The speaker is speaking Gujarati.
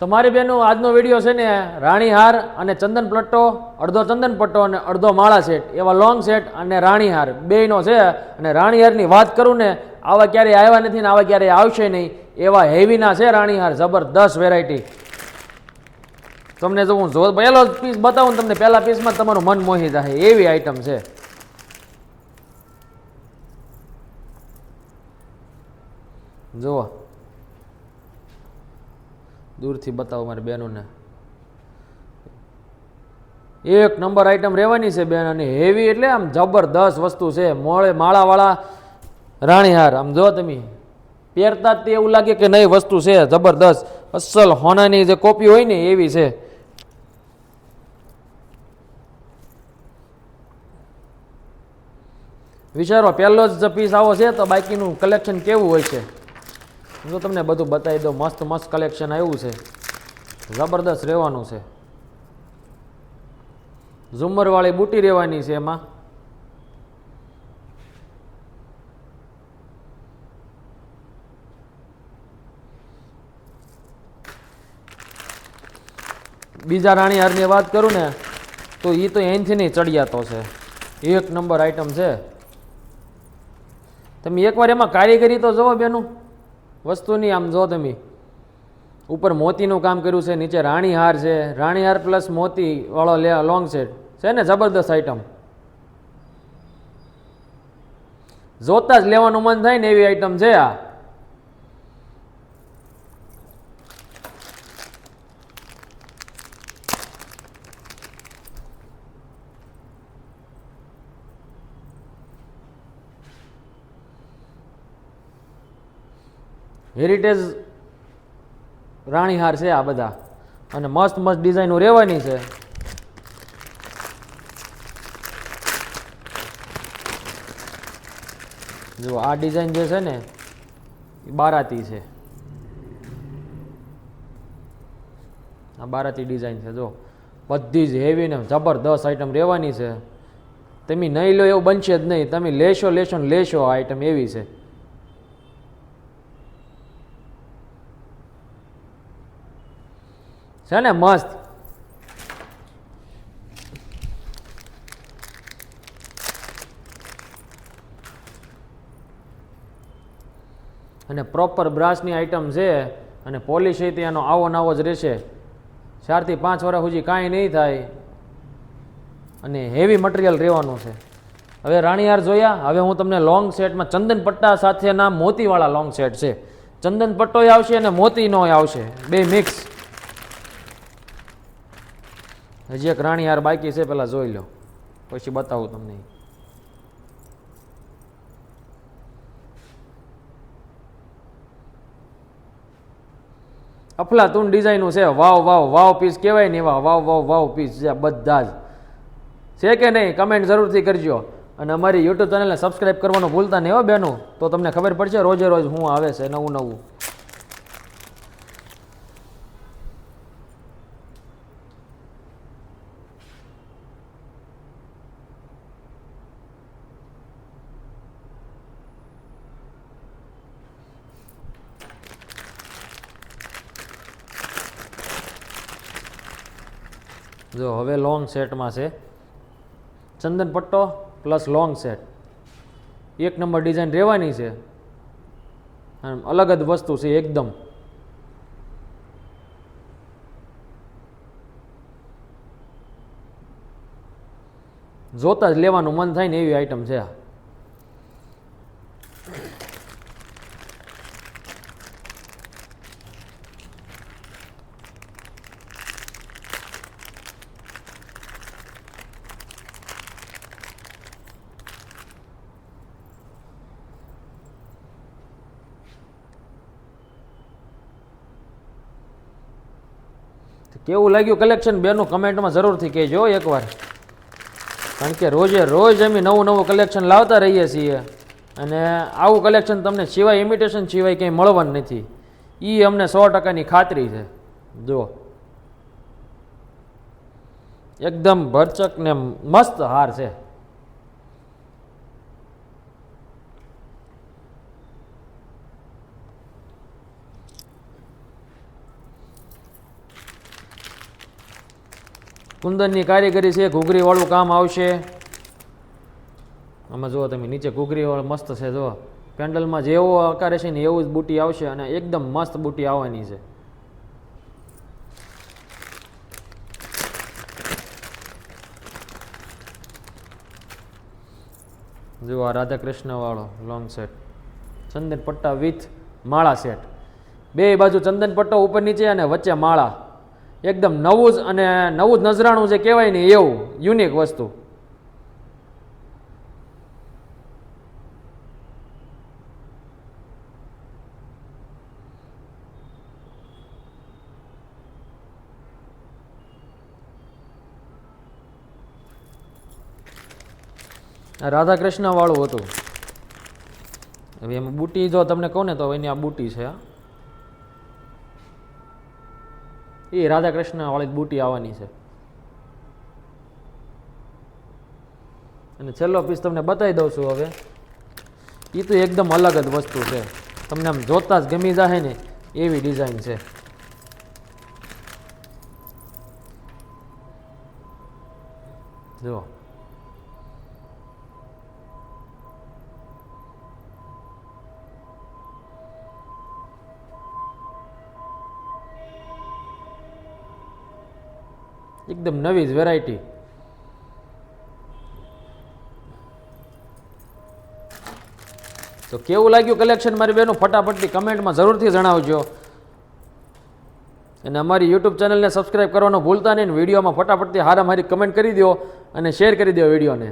તમારી બેનો, આજનો વીડિયો છે ને, રાણીહાર અને ચંદન પટ્ટો અડધો ચંદન પટ્ટો અને અડધો માળા સેટ એવા લોંગ સેટ અને રાણીહાર. બેયનો છે અને રાણીહારની વાત કરું ને, આવા ક્યારેય આવ્યા નથી ને આવા ક્યારેય આવશે નહીં. એવા હેવીના છે રાણીહાર, જબરદસ્ત વેરાયટી તમને જો હું જો, પહેલો પીસ બતાવું તમને, પહેલા પીસમાં તમારું મન મોહી જાય એવી આઈટમ છે. જુઓ. દૂરથી બતાવો મારી બહેનોને. એક નંબર આઈટમ રહેવાની છે બેન, અને હેવી એટલે આમ જબરદસ્ત વસ્તુ છે. મોળે માળાવાળા રાણીહાર, આમ જો તમે. પહેરતા તે એવું લાગે કે નહીં વસ્તુ છે, જબરદસ્ત. અસલ હોનાની જે કોપી હોય ને, એવી છે. વિચારો, પહેલો જ પીસ આવો છે, તો બાકીનું કલેક્શન કેવું હોય છે? તો તમને બધું બતાવી દઉં, મસ્ત મસ્ત કલેક્શન આવ્યું છે. જબરદસ્ત રહેવાનું છે. ઝુમ્મરવાળી બુટી રહેવાની છે એમાં. બીજા રાણીહારની વાત કરું ને, તો એ તો એનથી નહીં ચડિયાતો છે. એક નંબર આઈટમ છે. તમે એકવાર એમાં કારીગરી તો જવો બેનું. વસ્તુની આમ જો તમે ઉપર મોતીનું કામ કર્યું છે, નીચે રાણીહાર છે. રાણીહાર પ્લસ મોતી વાળો લે લોંગ સેટ છે ને જબરદસ્ત આઈટમ જોતા જ લેવાનું મન થાય ને એવી આઈટમ છે આ. હેરિટેજ રાણીહાર છે આ બધા. અને મસ્ત મસ્ત ડિઝાઇનો રહેવાની છે. જો આ ડિઝાઇન જે છે ને, એ બારાતી છે. આ બારાતી ડિઝાઇન છે, જો. બધી જ હેવી ને જબરદસ્ત આઈટમ રહેવાની છે. તમે નહીં લો એવું બનશે જ નહીં. તમે લેશો લેશો ને લેશો આ આઈટમ એવી છે. છે ને, મસ્ત. અને પ્રોપર બ્રાસની આઈટમ છે અને પોલિશ એ ત્યાંનો આવો નાવો જ રહેશે. ચારથી પાંચ વર્ષ સુધી કાંઈ નહીં થાય. અને હેવી મટીરિયલ રહેવાનું છે. હવે રાણીયાર જોયા, હવે હું તમને લોંગ સેટમાં ચંદન પટ્ટા સાથેના મોતીવાળા લોંગ સેટ છે. ચંદન પટ્ટોય આવશે અને મોતીનો આવશે. બે મિક્સ હજી એક રાણીહાર બાકી છે, પેલા જોઈ લો. પછી બતાવું તમને. અફલાતુન ડિઝાઇનનું છે, વાવ વાવ વાવ પીસ કહેવાય ને એવા, વાવ વાવ વાવ પીસ છે, બધા જ. છે કે નહીં? કમેન્ટ જરૂરથી કરજો. અને અમારી યુટ્યુબ ચેનલને સબસ્ક્રાઈબ કરવાનું ભૂલતા નહીં હો બેનું. તો તમને ખબર પડશે, રોજે રોજ હું આવે છે નવું નવું. જો હવે લોંગ સેટમાં છે. ચંદન પટ્ટો પ્લસ લોંગ સેટ એક નંબર ડિઝાઇન રહેવાની છે. અલગ જ વસ્તુ છે એકદમ. જોતા જ લેવાનું મન થાય ને એવી આઈટમ છે આ. કેવું લાગ્યું કલેક્શન બેનું કમેન્ટમાં જરૂરથી કહેજો એકવાર. કારણ કે રોજે રોજ અમે નવું નવું કલેક્શન લાવતા રહીએ છીએ અને આવું કલેક્શન તમને સિવાય ઇમિટેશન સિવાય કંઈ મળવાનું નથી. એ અમને સો ટકાની ખાતરી છે. જુઓ. એકદમ ભરચક ને મસ્ત હાર છે. કુંદનની કારીગરી છે, ઘૂઘરીવાળું કામ આવશે. આમાં જુઓ તમે, નીચે ઘૂઘરીવાળું મસ્ત છે, જુઓ. પેન્ડલમાં જેવો આકાર છે ને એવું જ બુટી આવશે અને એકદમ મસ્ત બુટી આવવાની છે. જુઓ આ રાધા કૃષ્ણવાળો લોંગ સેટ ચંદન પટ્ટા વિથ માળા સેટ બે બાજુ ચંદન પટ્ટો ઉપર નીચે અને વચ્ચે માળા. એકદમ નવું જ અને નવું જ નજરાણું જે કહેવાય ને એવું યુનિક વસ્તુ. રાધા કૃષ્ણ વાળું હતું. હવે એમાં બુટી જો તમને કહું ને તો એની આ બુટી છે આ. એ રાધા કૃષ્ણ વાળી જ બુટી આવવાની છે. અને છેલ્લો પીસ તમને બતાવી દઉં છું હવે. એ તો એકદમ અલગ જ વસ્તુ છે. તમને આમ જોતા જ ગમી જાય ને એવી ડિઝાઇન છે. જુઓ. એકદમ નવી જ વેરાયટી તો કેવું લાગ્યું કલેક્શન મારી બહેનો ફટાફટથી કમેન્ટમાં જરૂરથી જણાવજો. અને અમારી યુટ્યુબ ચેનલને સબસ્ક્રાઈબ કરવાનું ભૂલતા નહીં વિડીયોમાં ફટાફટથી હારા મારી કમેન્ટ કરી દો અને શેર કરી દો વિડીયોને.